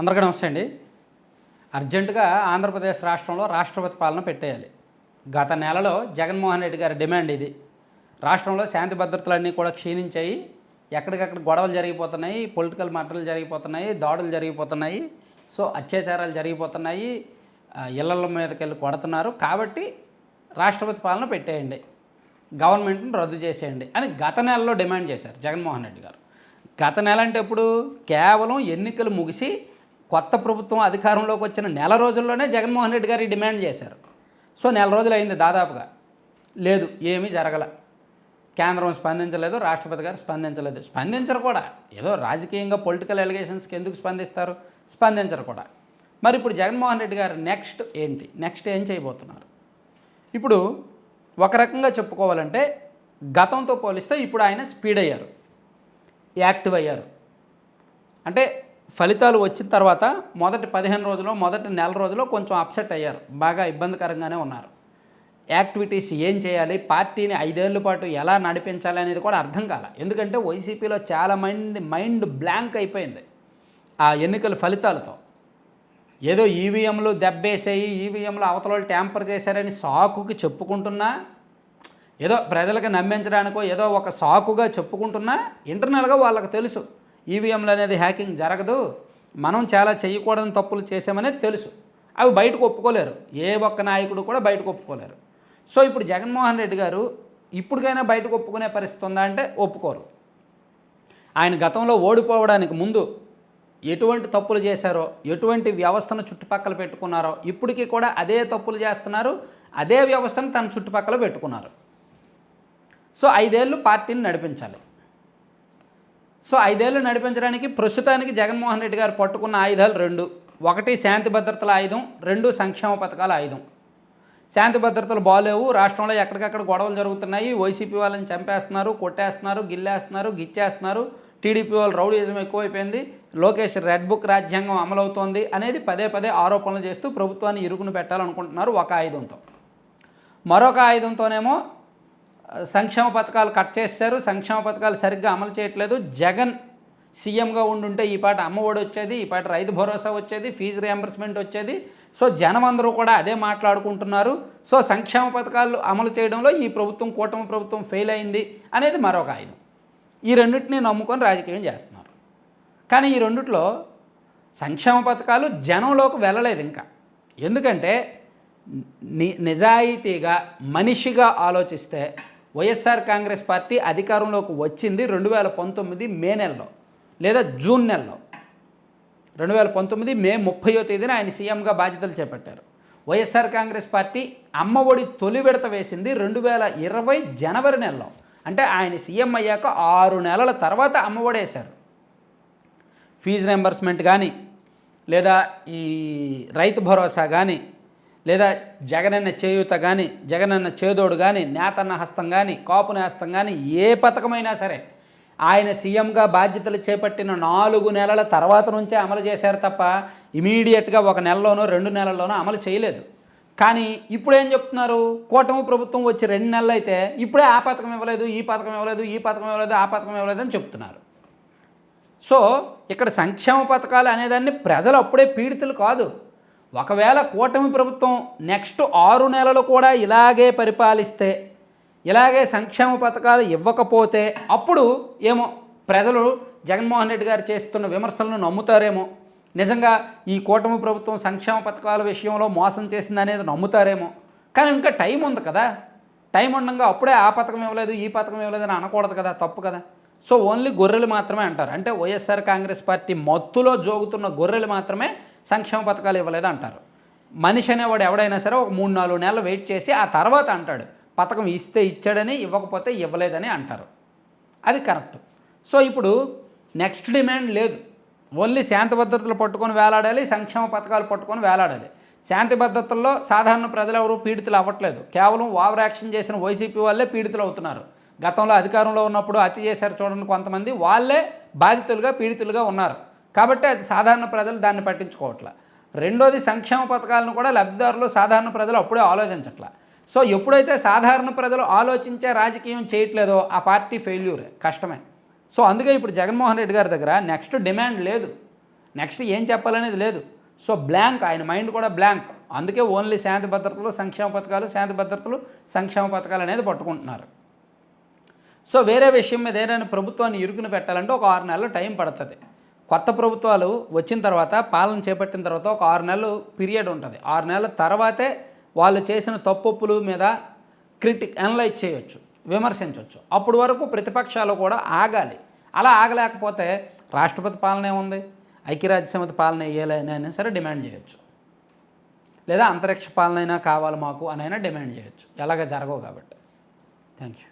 అందరికీ నమస్తే అండి. అర్జెంటుగా ఆంధ్రప్రదేశ్ రాష్ట్రంలో రాష్ట్రపతి పాలన పెట్టేయాలి. గత నెలలో జగన్మోహన్ రెడ్డి గారి డిమాండ్ ఇది. రాష్ట్రంలో శాంతి భద్రతలన్నీ కూడా క్షీణించాయి. ఎక్కడికక్కడ గొడవలు జరిగిపోతున్నాయి పొలిటికల్ మర్డర్లు జరిగిపోతున్నాయి దాడులు జరిగిపోతున్నాయి. సో అత్యాచారాలు జరిగిపోతున్నాయి. ఇళ్ళ ఇళ్ళ మీదకి వెళ్ళి కొడుతున్నారు. కాబట్టి రాష్ట్రపతి పాలన పెట్టేయండి. గవర్నమెంట్ని రద్దు చేసేయండి అని గత నెలలో డిమాండ్ చేశారు జగన్మోహన్ రెడ్డి గారు. గత నెల అంటే ఇప్పుడు కేవలం ఎన్నికలు ముగిసి కొత్త ప్రభుత్వం అధికారంలోకి వచ్చిన నెల రోజుల్లోనే జగన్మోహన్ రెడ్డి గారు డిమాండ్ చేశారు. సో నెల రోజులు అయింది దాదాపుగా. లేదు ఏమీ జరగల. కేంద్రం స్పందించలేదు రాష్ట్రపతి గారు స్పందించలేదు. స్పందించరు కూడా. ఏదో రాజకీయంగా పొలిటికల్ ఎలిగేషన్స్కి ఎందుకు స్పందిస్తారు? స్పందించరు కూడా. మరి ఇప్పుడు జగన్మోహన్ రెడ్డి గారు నెక్స్ట్ ఏంటి? నెక్స్ట్ ఏం చేయబోతున్నారు? ఇప్పుడు ఒక రకంగా చెప్పుకోవాలంటే గతంతో పోలిస్తే ఇప్పుడు ఆయన స్పీడ్ అయ్యారు. యాక్టివ్ అయ్యారు. అంటే ఫలితాలు వచ్చిన తర్వాత మొదటి పదిహేను రోజులు మొదటి నెల రోజుల్లో కొంచెం అప్సెట్ అయ్యారు. బాగా ఇబ్బందికరంగానే ఉన్నారు. యాక్టివిటీస్ ఏం చేయాలి? పార్టీని ఐదేళ్ళ పాటు ఎలా నడిపించాలి అనేది కూడా అర్థం కాల. ఎందుకంటే వైసీపీలో చాలా మంది మైండ్ బ్లాంక్ అయిపోయింది ఆ ఎన్నికల ఫలితాలతో. ఏదో ఈవీఎంలు దెబ్బేసాయి ఈవీఎంలు అవతల వాళ్ళు ట్యాంపర్ చేశారని సాకుకి చెప్పుకుంటున్నా ఏదో ప్రజలకు నమ్మించడానికో ఏదో ఒక సాకుగా చెప్పుకుంటున్నా ఇంటర్నల్గా వాళ్ళకి తెలుసు. ఈవీఎంలు అనేది హ్యాకింగ్ జరగదు. మనం చాలా చేయకూడని తప్పులు చేసామనేది తెలుసు. అవి బయటకు ఒప్పుకోలేరు. ఏ ఒక్క నాయకుడు కూడా బయటకు ఒప్పుకోలేరు. సో ఇప్పుడు జగన్మోహన్ రెడ్డి గారు ఇప్పటికైనా బయటకు ఒప్పుకునే పరిస్థితి ఉందా అంటే ఒప్పుకోరు. ఆయన గతంలో ఓడిపోవడానికి ముందు ఎటువంటి తప్పులు చేశారో ఎటువంటి వ్యవస్థను చుట్టుపక్కల పెట్టుకున్నారో ఇప్పటికీ కూడా అదే తప్పులు చేస్తున్నారు. అదే వ్యవస్థను తన చుట్టుపక్కల పెట్టుకున్నారు. సో ఐదేళ్ళు పార్టీని నడిపించాలి. సో ఐదేళ్ళు నడిపించడానికి ప్రస్తుతానికి జగన్మోహన్ రెడ్డి గారు పట్టుకున్న ఆయుధాలు రెండు. ఒకటి శాంతి భద్రతల ఆయుధం రెండు సంక్షేమ పథకాల ఆయుధం. శాంతి భద్రతలు బాగాలేవు రాష్ట్రంలో ఎక్కడికక్కడ గొడవలు జరుగుతున్నాయి. వైసీపీ వాళ్ళని చంపేస్తున్నారు కొట్టేస్తున్నారు గిల్లేస్తున్నారు గిచ్చేస్తున్నారు. టీడీపీ వాళ్ళు రౌడీజం ఎక్కువైపోయింది. లోకేష్ రెడ్ బుక్ రాజ్యాంగం అమలవుతోంది అనేది పదే పదే ఆరోపణలు చేస్తూ ప్రభుత్వాన్ని ఇరుకును పెట్టాలనుకుంటున్నారు ఒక ఆయుధంతో. మరొక ఆయుధంతోనేమో సంక్షేమ పథకాలు కట్ చేశారు. సంక్షేమ పథకాలు సరిగ్గా అమలు చేయట్లేదు. జగన్ సీఎంగా ఉండుంటే ఈ పాట అమ్మఒడి వచ్చేది ఈ పాట రైతు భరోసా వచ్చేది ఫీజు రియంబర్స్మెంట్ వచ్చేది. సో జనం అందరూ కూడా అదే మాట్లాడుకుంటున్నారు. సో సంక్షేమ పథకాలు అమలు చేయడంలో ఈ ప్రభుత్వం కూటమి ప్రభుత్వం ఫెయిల్ అయింది అనేది మరొక ఆయన. ఈ రెండింటిని నమ్ముకొని రాజకీయం చేస్తున్నారు. కానీ ఈ రెండిట్లో సంక్షేమ పథకాలు జనంలోకి వెళ్ళలేదు ఇంకా. ఎందుకంటే ని నిజాయితీగా మనిషిగా ఆలోచిస్తే వైఎస్ఆర్ కాంగ్రెస్ పార్టీ అధికారంలోకి వచ్చింది రెండు వేల పంతొమ్మిది మే నెలలో లేదా జూన్ నెలలో. రెండు వేల పంతొమ్మిది మే ముప్పయో తేదీన ఆయన సీఎంగా బాధ్యతలు చేపట్టారు. వైఎస్ఆర్ కాంగ్రెస్ పార్టీ అమ్మఒడి తొలి విడత వేసింది రెండు వేల ఇరవై జనవరి నెలలో. అంటే ఆయన సీఎం అయ్యాక ఆరు నెలల తర్వాత అమ్మఒడి వేశారు ఫీజు రియంబర్స్మెంట్ కానీ లేదా ఈ రైతు భరోసా కానీ లేదా జగనన్న చేయూత కానీ జగనన్న చేదోడు కానీ నేతన్న హస్తం కానీ కాపు నేస్తం కానీ ఏ పథకమైనా సరే ఆయన సీఎంగా బాధ్యతలు చేపట్టిన నాలుగు నెలల తర్వాత నుంచే అమలు చేశారు తప్ప ఇమీడియట్గా ఒక నెలలోనో రెండు నెలల్లోనో అమలు చేయలేదు. కానీ ఇప్పుడు ఏం చెప్తున్నారు? కూటమి ప్రభుత్వం వచ్చి రెండు నెలలు అయితే ఇప్పుడే ఆ పథకం ఇవ్వలేదు ఈ పథకం ఇవ్వలేదు ఈ పథకం ఇవ్వలేదు ఆ పథకం ఇవ్వలేదు అని చెప్తున్నారు. సో ఇక్కడ సంక్షేమ పథకాలు అనేదాన్ని ప్రజలు అప్పుడే పీడితులు కాదు. ఒకవేళ కూటమి ప్రభుత్వం నెక్స్ట్ ఆరు నెలలు కూడా ఇలాగే పరిపాలిస్తే ఇలాగే సంక్షేమ పథకాలు ఇవ్వకపోతే అప్పుడు ఏమో ప్రజలు జగన్మోహన్ రెడ్డి గారు చేస్తున్న విమర్శలను నమ్ముతారేమో. నిజంగా ఈ కూటమి ప్రభుత్వం సంక్షేమ పథకాల విషయంలో మోసం చేసింది అనేది నమ్ముతారేమో. కానీ ఇంకా టైం ఉంది కదా. టైం ఉండగా అప్పుడే ఆ పథకం ఇవ్వలేదు ఈ పథకం ఇవ్వలేదు అని అనకూడదు కదా తప్పు కదా. సో ఓన్లీ గొర్రెలు మాత్రమే అంటారు. అంటే వైఎస్ఆర్ కాంగ్రెస్ పార్టీ మత్తులో జోగుతున్న గొర్రెలు మాత్రమే సంక్షేమ పథకాలు ఇవ్వలేదు అంటారు. మనిషి అనేవాడు ఎవడైనా సరే ఒక మూడు నాలుగు నెలలు వెయిట్ చేసి ఆ తర్వాత అంటాడు పథకం ఇస్తే ఇచ్చాడని ఇవ్వకపోతే ఇవ్వలేదని అంటారు. అది కరెక్ట్. సో ఇప్పుడు నెక్స్ట్ డిమాండ్ లేదు. ఓన్లీ శాంతి భద్రతలు పట్టుకొని వేలాడాలి సంక్షేమ పథకాలు పట్టుకొని వేలాడాలి. శాంతి భద్రతల్లో సాధారణ ప్రజలు ఎవరు పీడితులు అవ్వట్లేదు. కేవలం ఓవర్ యాక్షన్ చేసిన వైసీపీ వాళ్ళే పీడితులు అవుతున్నారు. గతంలో అధికారంలో ఉన్నప్పుడు అతి చేశారు చూడండి కొంతమంది వాళ్ళే బాధితులుగా పీడితులుగా ఉన్నారు. కాబట్టి అది సాధారణ ప్రజలు దాన్ని పట్టించుకోవట్లా. రెండోది సంక్షేమ పథకాలను కూడా లబ్ధిదారులు సాధారణ ప్రజలు అప్పుడే ఆలోచించట్ల. సో ఎప్పుడైతే సాధారణ ప్రజలు ఆలోచించే రాజకీయం చేయట్లేదో ఆ పార్టీ ఫెయిల్యూర్ కష్టమే. సో అందుకే ఇప్పుడు జగన్మోహన్ రెడ్డి గారి దగ్గర నెక్స్ట్ డిమాండ్ లేదు. నెక్స్ట్ ఏం చెప్పాలనేది లేదు. సో బ్లాంక్ ఆయన మైండ్ కూడా బ్లాంక్. అందుకే ఓన్లీ శాంతి భద్రతలు సంక్షేమ పథకాలు శాంతి భద్రతలు సంక్షేమ పథకాలు అనేది పట్టుకుంటున్నారు. సో వేరే విషయం మీద ఏదైనా ప్రభుత్వాన్ని ఇరుకున పెట్టాలంటే ఒక ఆరు నెలలు టైం పడుతుంది. కొత్త ప్రభుత్వాలు వచ్చిన తర్వాత పాలన చేపట్టిన తర్వాత ఒక ఆరు నెలలు పీరియడ్ ఉంటుంది. ఆరు నెలల తర్వాతే వాళ్ళు చేసిన తప్పొప్పుల మీద క్రిటిక్ అనలైజ్ చేయొచ్చు విమర్శించవచ్చు అప్పుడు వరకు ప్రతిపక్షాలు కూడా ఆగాలి. అలా ఆగలేకపోతే రాష్ట్రపతి పాలన ఏముంది? ఐక్యరాజ్య సమితి పాలన వేయాలని సరే డిమాండ్ చేయొచ్చు. లేదా అంతరిక్ష పాలన అయినా కావాలి మాకు అని అయినా డిమాండ్ చేయొచ్చు. ఎలాగ జరగవు కాబట్టి. Thank you